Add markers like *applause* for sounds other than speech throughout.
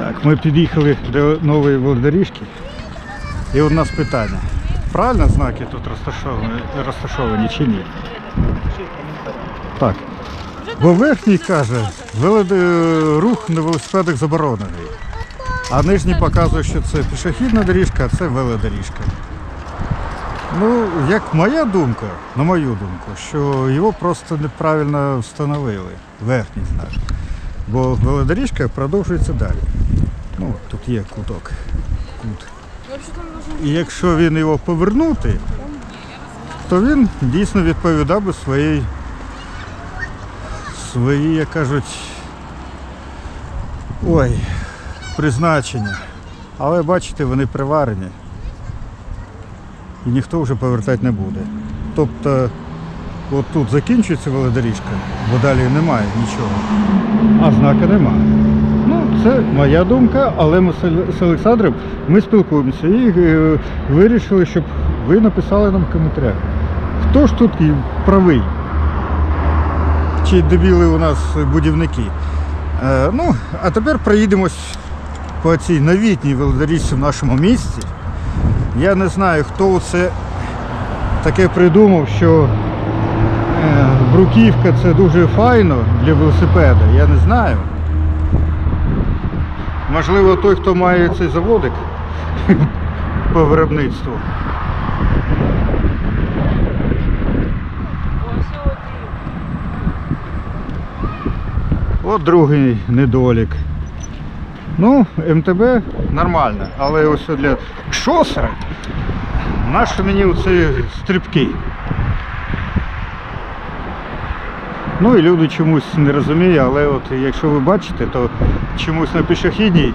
Так, ми під'їхали до нової велодоріжки. І у нас питання. Правильно знаки тут розташовані, розташовані чи ні? Так. Бо верхній каже, велоде- рух на велосипедах заборонений. А нижній показує, що це пішохідна доріжка, а це велодоріжка. Ну, як моя думка, на мою думку, що його просто неправильно встановили, верхній знак. Бо велодоріжка продовжується далі. Ну, тут є куток. Кут. І якщо він його повернути, то він дійсно відповідав би своїй, свої, як кажуть, ой, призначення. Але бачите, вони приварені. І ніхто вже повертати не буде. Тобто, от тут закінчується велодоріжка, бо далі немає нічого, а знака немає. Це моя думка, але ми з Олександром ми спілкуємося і е, вирішили, щоб ви написали нам в коментарях. Хто ж тут правий? Чи дебіли у нас будівники? Е, ну, а тепер проїдемось по цій новітній велодоріжці в нашому місті. Я не знаю, хто це таке придумав, що е, бруківка це дуже файно для велосипеда. Я не знаю. Можливо, той, хто має цей заводик *laughs* по виробництву. От другий недолік. Ну, МТБ нормально, але ось для шосера наші мені оці стрибки. Ну і люди чомусь не розуміють, але от якщо ви бачите, то чомусь на пішохідній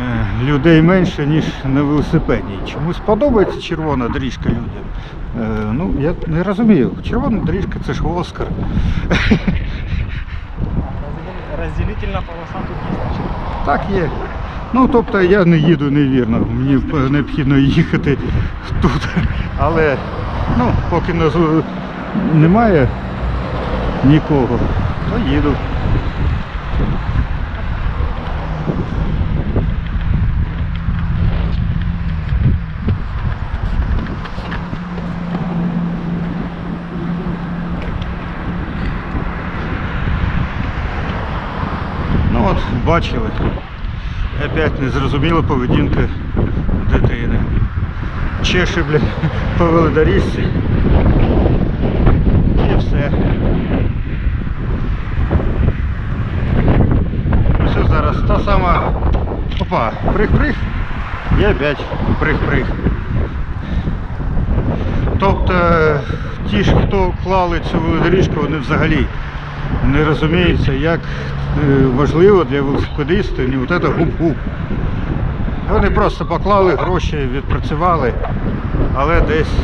е, людей менше, ніж на велосипедній. Чомусь подобається червона доріжка людям. Е, Ну, я не розумію. Червона доріжка це ж Оскар. Разделительна полоса тут є. Так є. Ну, тобто я не їду невірно, мені необхідно їхати тут. Але ну, поки нас немає нікого, то їду. Ну от, бачили. Опять незрозуміла поведінка дитини. Чеше, блядь, *laughs* по велодоріжці. І все. Ось зараз та сама. Опа, прих-прих. І опять прих-прих. Тобто ті ж, хто клали цю велодоріжку, вони взагалі не розуміються, як е, важливо для велосипедиста не от це гуп-гуп. Вони просто поклали гроші, відпрацювали, але десь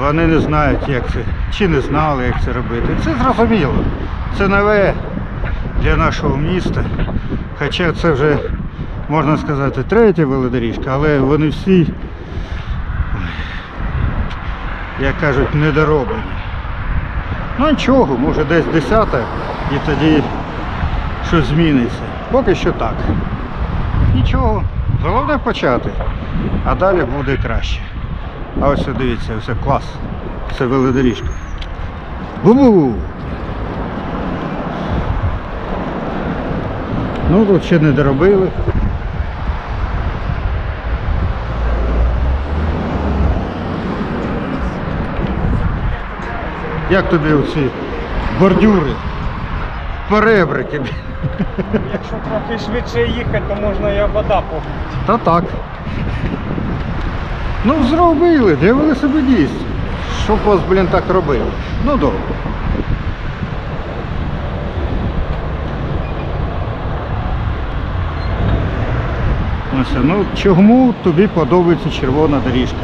вони не знають, як це, чи не знали, як це робити. Це зрозуміло. Це нове для нашого міста. Хоча це вже, можна сказати, третя велодоріжка, але вони всі, як кажуть, недороблені. Ну нічого, може десь десята і тоді щось зміниться. Поки що так. Нічого. Головне почати, а далі буде краще. А ось дивіться, все клас. Це велодоріжка. Бу-бу! Ну тут ще не доробили. Як тобі оці бордюри? Перебрики. Якщо трохи швидше їхати, то можна і вода побити. Та так. Ну зробили для велосипедістів. Щоб вас, блін, так робили. Ну добре. Ну чому тобі подобається червона доріжка?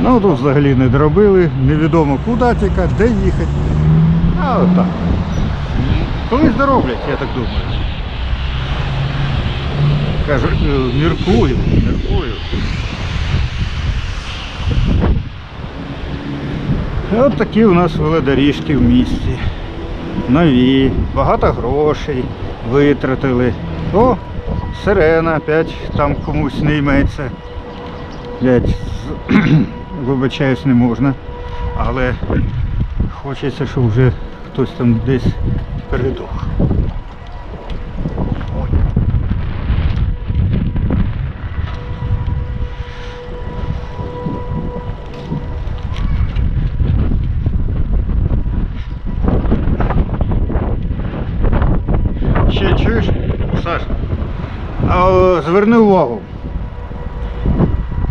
Ну тут взагалі не доробили, невідомо куди тікати, де їхати. А отак. Колись дороблять, я так думаю. Кажу, е, міркую, міркую. От такі у нас велодоріжки в місті. Нові, багато грошей витратили. О, сирена опять там комусь не йметься. Блять, *clears throat* вибачаюсь, не можна. Але хочеться, щоб вже хтось там десь передох. Ще чуєш? Саш, зверни увагу.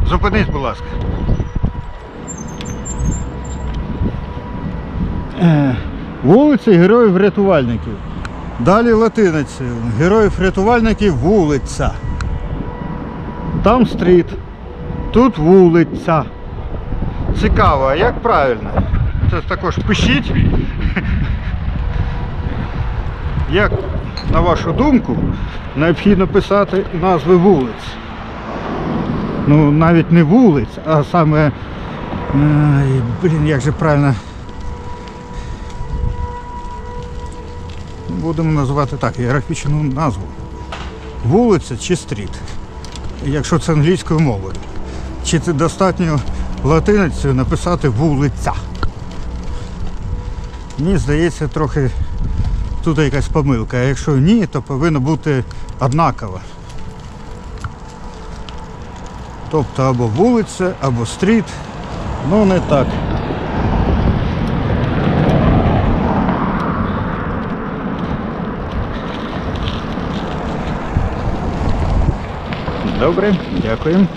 Зупинись, будь ласка. Вулиці героїв-рятувальників. Далі латиницею. Героїв-рятувальників вулиця. Там стріт. Тут вулиця. Цікаво, а як правильно? Це також пишіть. Як, на вашу думку, необхідно писати назви вулиць? Ну, навіть не вулиць, а саме. Блін, як же правильно. Будемо називати так, географічну назву. Вулиця чи стріт. Якщо це англійською мовою. Чи це достатньо латиницею написати вулиця? Мені здається, трохи тут якась помилка. А якщо ні, то повинно бути однаково. Тобто або вулиця, або стріт. Ну не так. Добре, дякую.